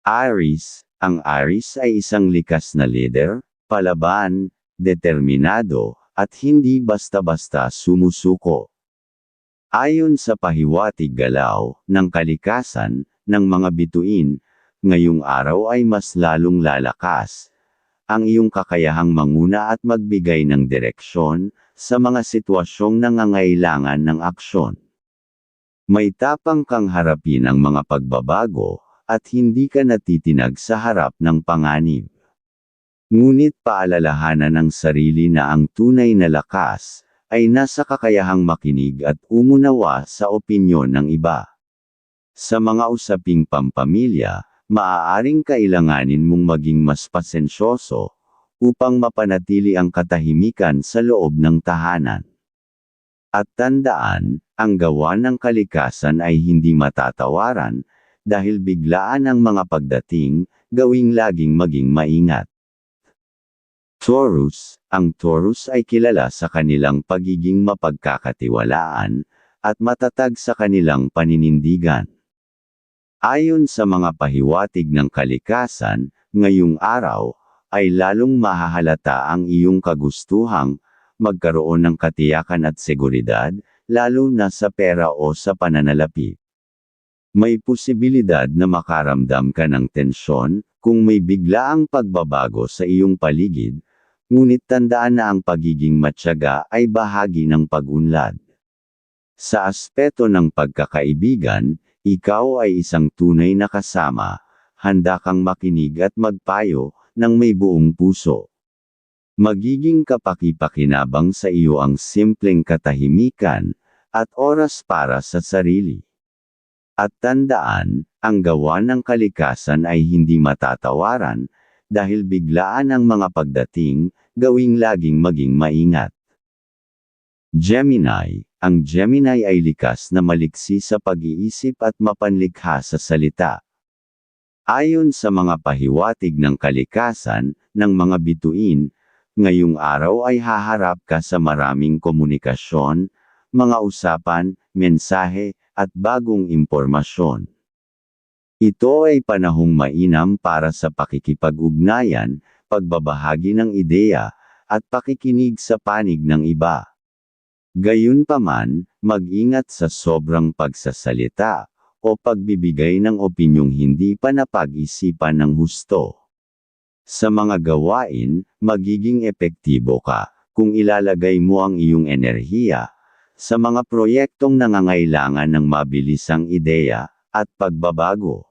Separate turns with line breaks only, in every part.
Aris, ang Aris ay isang likas na leader, palaban, determinado, at hindi basta-basta sumusuko. Ayon sa pahiwatig galaw ng kalikasan ng mga bituin, ngayong araw ay mas lalong lalakas ang iyong kakayahang manguna at magbigay ng direksyon sa mga sitwasyong nangangailangan ng aksyon. May tapang kang harapin ang mga pagbabago at hindi ka natitinag sa harap ng panganib. Ngunit paalalahanan ng sarili na ang tunay na lakas ay nasa kakayahang makinig at umunawa sa opinyon ng iba. Sa mga usaping pampamilya, maaaring kailanganin mong maging mas pasensyoso upang mapanatili ang katahimikan sa loob ng tahanan. At tandaan, ang gawa ng kalikasan ay hindi matatawaran dahil biglaan ang mga pagdating, gawing laging maging maingat. Taurus, ang Taurus ay kilala sa kanilang pagiging mapagkakatiwalaan, at matatag sa kanilang paninindigan. Ayon sa mga pahiwatig ng kalikasan, ngayong araw, ay lalong mahahalata ang iyong kagustuhang, magkaroon ng katiyakan at seguridad, lalo na sa pera o sa pananalapi. May posibilidad na makaramdam ka ng tensyon, kung may biglaang pagbabago sa iyong paligid, Ngunit tandaan na ang pagiging matyaga ay bahagi ng pag-unlad. Sa aspeto ng pagkakaibigan, ikaw ay isang tunay na kasama, handa kang makinig at magpayo, ng may buong puso. Magiging kapakipakinabang sa iyo ang simpleng katahimikan, at oras para sa sarili. At tandaan, ang gawa ng kalikasan ay hindi matatawaran, dahil biglaan ang mga pagdating, gawing laging maging maingat. Gemini, ang Gemini ay likas na maliksi sa pag-iisip at mapanlikha sa salita. Ayon sa mga pahiwatig ng kalikasan, ng mga bituin, ngayong araw ay haharap ka sa maraming komunikasyon, mga usapan, mensahe, at bagong impormasyon. Ito ay panahong mainam para sa pakikipag-ugnayan, pagbabahagi ng ideya, at pakikinig sa panig ng iba. Gayunpaman, mag-ingat sa sobrang pagsasalita, o pagbibigay ng opinyong hindi pa napag-isipan ng husto. Sa mga gawain, magiging epektibo ka, kung ilalagay mo ang iyong enerhiya, sa mga proyektong nangangailangan ng mabilisang ideya, at pagbabago.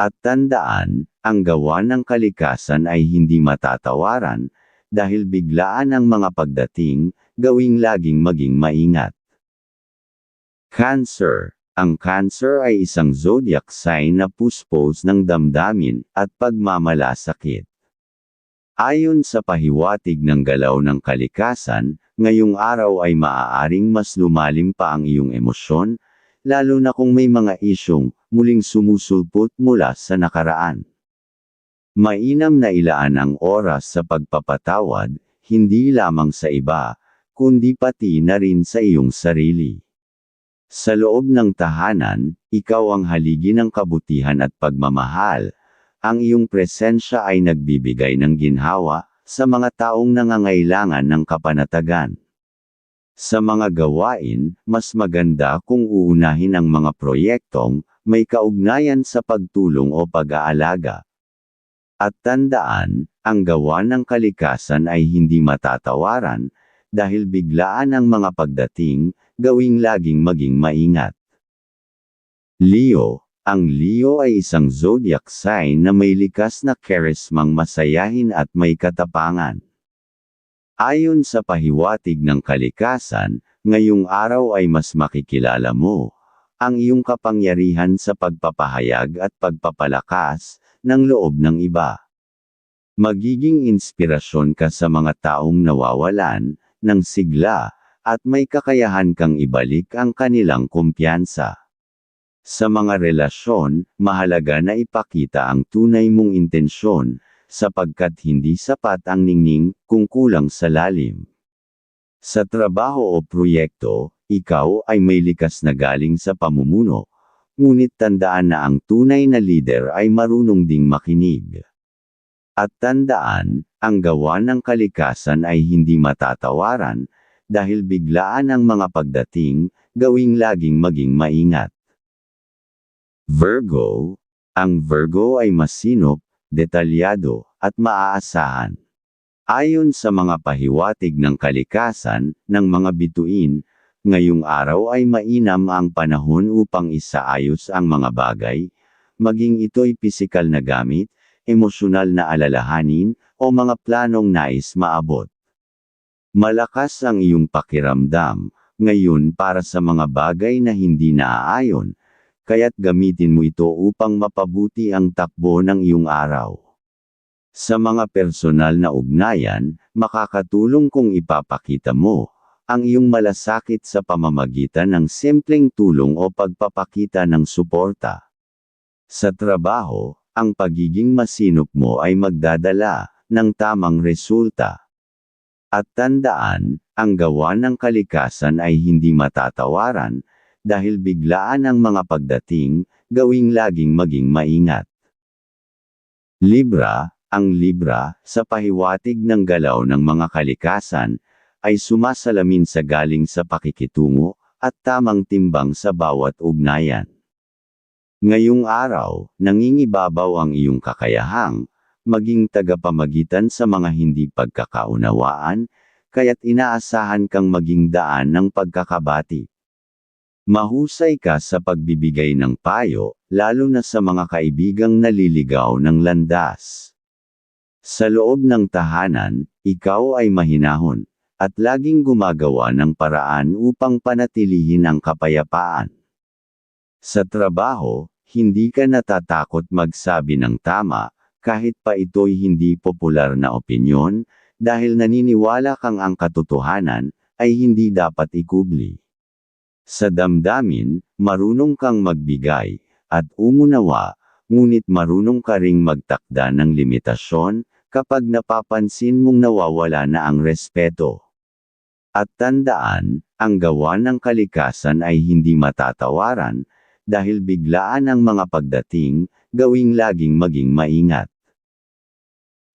At tandaan, ang gawa ng kalikasan ay hindi matatawaran, dahil biglaan ang mga pagdating, gawing laging maging maingat. Cancer Ang Cancer ay isang zodiac sign na puspos ng damdamin at pagmamalasakit. Ayon sa pahiwatig ng galaw ng kalikasan, ngayong araw ay maaaring mas lumalim pa ang iyong emosyon, lalo na kung may mga isyong muling sumusulpot mula sa nakaraan. Mainam na ilaan ang oras sa pagpapatawad, hindi lamang sa iba, kundi pati na rin sa iyong sarili. Sa loob ng tahanan, ikaw ang haligi ng kabutihan at pagmamahal. Ang iyong presensya ay nagbibigay ng ginhawa sa mga taong nangangailangan ng kapanatagan. Sa mga gawain, mas maganda kung uunahin ang mga proyektong may kaugnayan sa pagtulong o pag-aalaga. At tandaan, ang gawa ng kalikasan ay hindi matatawaran, dahil biglaan ang mga pagdating, gawing laging maging maingat. Leo, ang Leo ay isang zodiac sign na may likas na charismang masayahin at may katapangan. Ayon sa pahiwatig ng kalikasan, ngayong araw ay mas makikilala mo ang iyong kapangyarihan sa pagpapahayag at pagpapalakas ng loob ng iba. Magiging inspirasyon ka sa mga taong nawawalan ng sigla at may kakayahan kang ibalik ang kanilang kumpiyansa. Sa mga relasyon, mahalaga na ipakita ang tunay mong intensyon, sapagkat hindi sapat ang ningning kung kulang sa lalim. Sa trabaho o proyekto, ikaw ay may likas na galing sa pamumuno, ngunit tandaan na ang tunay na leader ay marunong ding makinig. At tandaan, ang gawa ng kalikasan ay hindi matatawaran, dahil biglaan ang mga pagdating, gawing laging maging maingat. Virgo, ang Virgo ay masinop, detalyado, at maaasahan. Ayon sa mga pahiwatig ng kalikasan, ng mga bituin, ngayong araw ay mainam ang panahon upang isaayos ang mga bagay, maging ito'y pisikal na gamit, emosyonal na alalahanin, o mga planong nais maabot. Malakas ang iyong pakiramdam, ngayon para sa mga bagay na hindi naaayon, kaya't gamitin mo ito upang mapabuti ang takbo ng iyong araw. Sa mga personal na ugnayan, makakatulong kung ipapakita mo ang iyong malasakit sa pamamagitan ng simpleng tulong o pagpapakita ng suporta. Sa trabaho, ang pagiging masinop mo ay magdadala ng tamang resulta. At tandaan, ang gawa ng kalikasan ay hindi matatawaran, dahil biglaan ang mga pagdating, gawing laging maging maingat. Libra, ang Libra, sa pahiwatig ng galaw ng mga kalikasan, ay sumasalamin sa galing sa pakikitungo, at tamang timbang sa bawat ugnayan. Ngayong araw, nangingibabaw ang iyong kakayahang, maging tagapamagitan sa mga hindi pagkakaunawaan, kaya't inaasahan kang maging daan ng pagkakabati. Mahusay ka sa pagbibigay ng payo, lalo na sa mga kaibigang naliligaw ng landas. Sa loob ng tahanan, ikaw ay mahinahon, at laging gumagawa ng paraan upang panatilihin ang kapayapaan. Sa trabaho, hindi ka natatakot magsabi ng tama, kahit pa ito'y hindi popular na opinyon, dahil naniniwala kang ang katotohanan, ay hindi dapat ikubli. Sa damdamin, marunong kang magbigay, at umunawa, ngunit marunong ka ring magtakda ng limitasyon, kapag napapansin mong nawawala na ang respeto. At tandaan, ang gawa ng kalikasan ay hindi matatawaran, dahil biglaan ang mga pagdating, gawing laging maging maingat.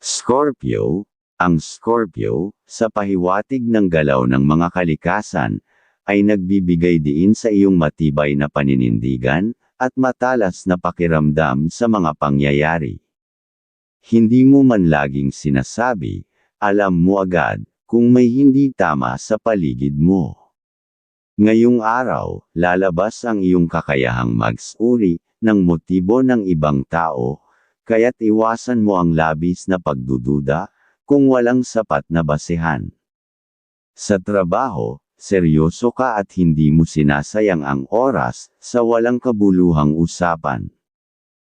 Scorpio, ang Scorpio, sa pahiwatig ng galaw ng mga kalikasan, ay nagbibigay diin sa iyong matibay na paninindigan, at matalas na pakiramdam sa mga pangyayari. Hindi mo man laging sinasabi, alam mo agad, kung may hindi tama sa paligid mo. Ngayong araw, lalabas ang iyong kakayahang magsuri ng motibo ng ibang tao, kaya't iwasan mo ang labis na pagdududa, kung walang sapat na basehan. Sa trabaho, seryoso ka at hindi mo sinasayang ang oras sa walang kabuluhang usapan.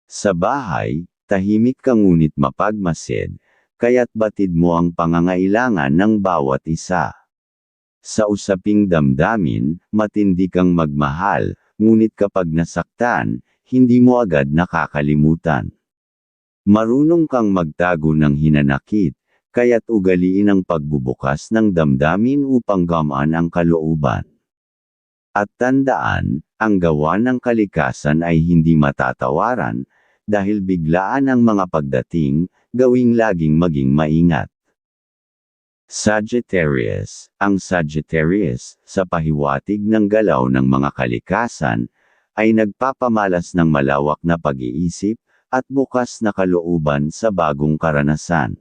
Sa bahay, tahimik ka ngunit mapagmasid, kaya't batid mo ang pangangailangan ng bawat isa. Sa usaping damdamin, matindi kang magmahal, ngunit kapag nasaktan, hindi mo agad nakakalimutan. Marunong kang magtago ng hinanakit, kaya't ugaliin ang pagbubukas ng damdamin upang gamaan ang kalooban. At tandaan, ang gawa ng kalikasan ay hindi matatawaran, dahil biglaan ang mga pagdating, gawing laging maging maingat. Sagittarius, ang Sagittarius, sa pahiwatig ng galaw ng mga kalikasan, ay nagpapamalas ng malawak na pag-iisip, at bukas na kalooban sa bagong karanasan.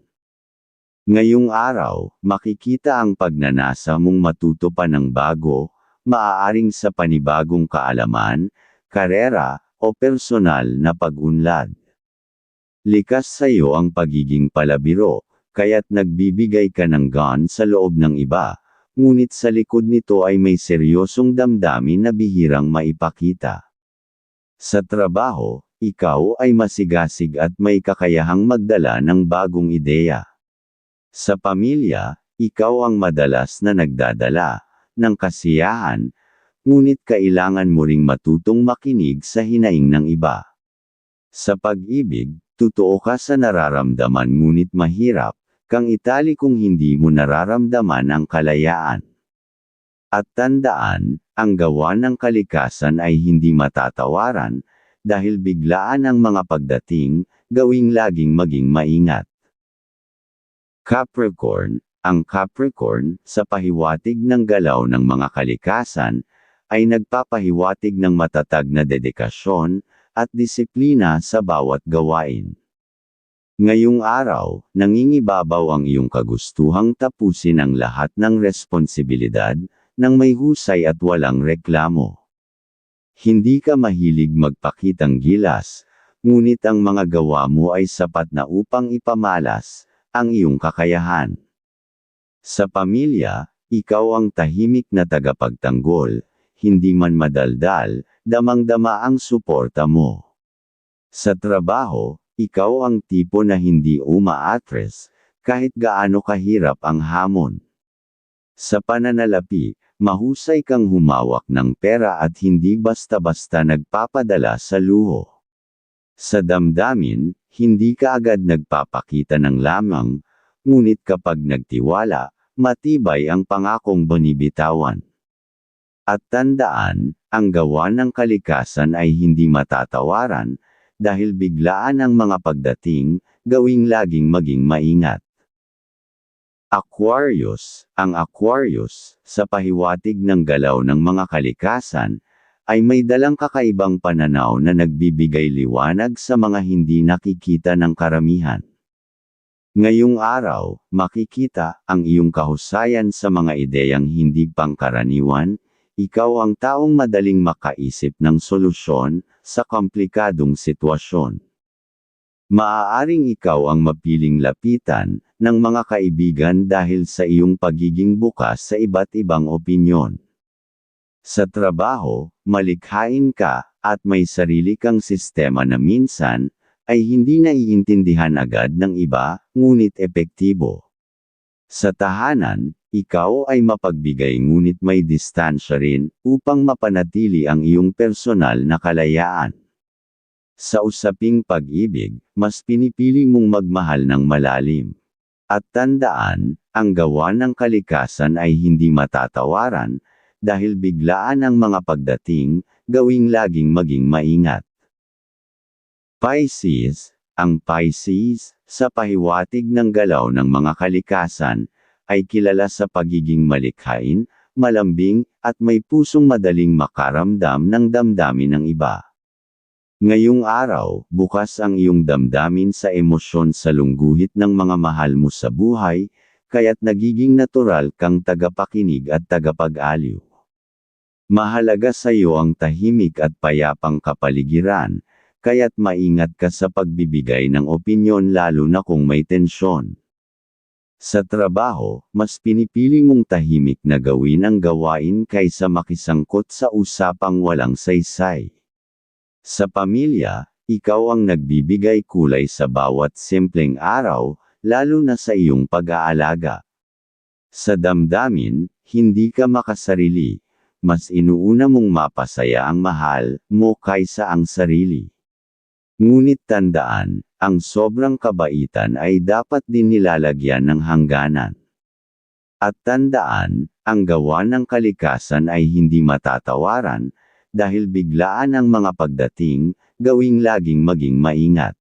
Ngayong araw, makikita ang pagnanasa mong matuto pa ng bago, maaaring sa panibagong kaalaman, karera, o personal na pag-unlad. Likas sa iyo ang pagiging palabiro, kaya't nagbibigay ka ng gun sa loob ng iba, ngunit sa likod nito ay may seryosong damdamin na bihirang maipakita. Sa trabaho, ikaw ay masigasig at may kakayahang magdala ng bagong ideya. Sa pamilya, ikaw ang madalas na nagdadala ng kasiyahan, ngunit kailangan mo ring matutong makinig sa hinaing ng iba. Sa pag-ibig, totoo ka sa nararamdaman ngunit mahirap, kang itali kung hindi mo nararamdaman ang kalayaan. At tandaan, ang gawa ng kalikasan ay hindi matatawaran, dahil biglaan ang mga pagdating, gawing laging maging maingat. Capricorn, ang Capricorn, sa pahiwatig ng galaw ng mga kalikasan, ay nagpapahiwatig ng matatag na dedikasyon, at disiplina sa bawat gawain. Ngayong araw, nangingibabaw ang iyong kagustuhang tapusin ang lahat ng responsibilidad, ng may husay at walang reklamo. Hindi ka mahilig magpakitang gilas, ngunit ang mga gawa mo ay sapat na upang ipamalas, ang iyong kakayahan. Sa pamilya, ikaw ang tahimik na tagapagtanggol, hindi man madaldal, damang-dama ang suporta mo. Sa trabaho, ikaw ang tipo na hindi umaatres, kahit gaano kahirap ang hamon. Sa pananalapi, mahusay kang humawak ng pera at hindi basta-basta nagpapadala sa luho. Sa damdamin, hindi ka agad nagpapakita ng lamang, ngunit kapag nagtiwala, matibay ang pangakong bonibitawan. At tandaan, ang gawa ng kalikasan ay hindi matatawaran, dahil biglaan ang mga pagdating, gawing laging maging maingat. Aquarius, ang Aquarius, sa pahiwatig ng galaw ng mga kalikasan, ay may dalang kakaibang pananaw na nagbibigay liwanag sa mga hindi nakikita ng karamihan. Ngayong araw, makikita ang iyong kahusayan sa mga ideyang hindi pangkaraniwan, ikaw ang taong madaling makaisip ng solusyon sa komplikadong sitwasyon. Maaaring ikaw ang mapiling lapitan ng mga kaibigan dahil sa iyong pagiging bukas sa iba't ibang opinyon. Sa trabaho, malikhain ka at may sarili kang sistema na minsan ay hindi naiintindihan agad ng iba, ngunit epektibo. Sa tahanan, ikaw ay mapagbigay ngunit may distansya rin, upang mapanatili ang iyong personal na kalayaan. Sa usaping pag-ibig, mas pinipili mong magmahal ng malalim. At tandaan, ang gawa ng kalikasan ay hindi matatawaran, dahil biglaan ang mga pagdating, gawing laging maging maingat. Pisces, ang Pisces, sa pahiwatig ng galaw ng mga kalikasan, ay kilala sa pagiging malikhain, malambing, at may pusong madaling makaramdam ng damdamin ng iba. Ngayong araw, bukas ang iyong damdamin sa emosyon sa lungguhit ng mga mahal mo sa buhay, kaya't nagiging natural kang tagapakinig at tagapag-aliw. Mahalaga sa iyo ang tahimik at payapang kapaligiran, kaya't maingat ka sa pagbibigay ng opinyon lalo na kung may tensyon. Sa trabaho, mas pinipili mong tahimik na gawin ang gawain kaysa makisangkot sa usapang walang saysay. Sa pamilya, ikaw ang nagbibigay kulay sa bawat simpleng araw, lalo na sa iyong pag-aalaga. Sa damdamin, hindi ka makasarili, mas inuuna mong mapasaya ang mahal mo kaysa ang sarili. Ngunit tandaan, ang sobrang kabaitan ay dapat din nilalagyan ng hangganan. At tandaan, ang gawa ng kalikasan ay hindi matatawaran, dahil biglaan ang mga pagdating, gawing laging maging maingat.